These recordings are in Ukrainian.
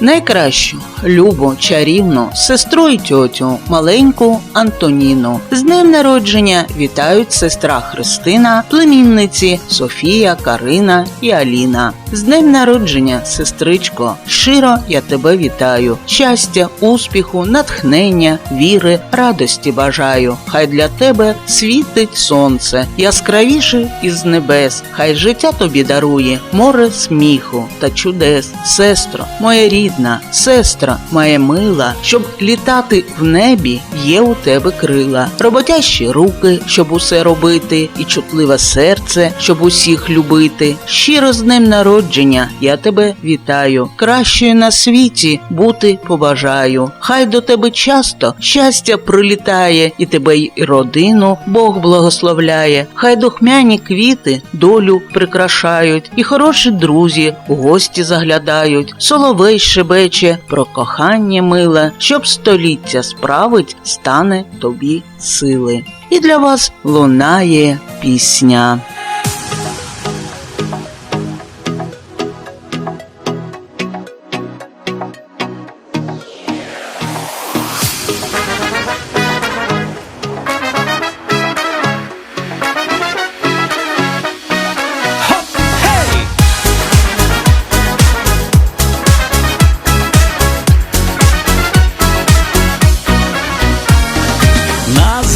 найкращу, любу, чарівну, сестру і тьотю, маленьку Антоніну. З днем народження вітають сестра Христина, племінниці Софія, Карина і Аліна. З днем народження, сестричко, щиро я тебе вітаю. Щастя, успіху, натхнення, віри, радості бажаю. Хай для тебе світить сонце, яскравіше із небес. Хай життя тобі дарує море сміху та чудес. Сестро, моя рідна, сестра, моя мила, щоб літати в небі, є у тебе крила, роботящі руки, щоб усе робити, і чутливе серце, щоб усіх любити. Щиро з днем народження я тебе вітаю. Кращою на світі бути побажаю. Хай до тебе часто щастя прилітає, і тебе й родину Бог благословляє. Хай духмяні квіти долю прикрашають, і хороші друзі у гості заглядають. Соловей шебече про кохання миле, щоб століття справить, стане тобі сили. І для вас лунає пісня.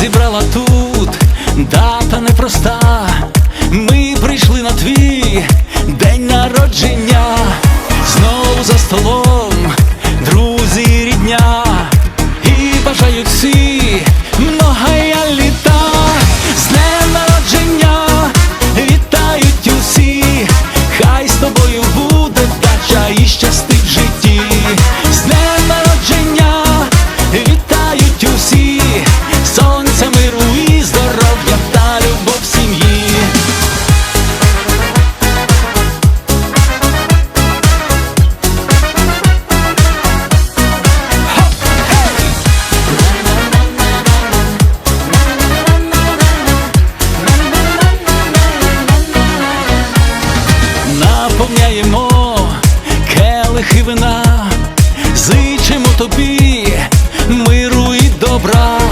Зібрала тут дата непроста. Ми прийшли на твій день народження. Знову за столом, друзі, і рідня. І бажають всі многая літа. З днем народження вітають усі. Хай з тобою буде наповняємо келихи вина, зичимо тобі, миру і добра.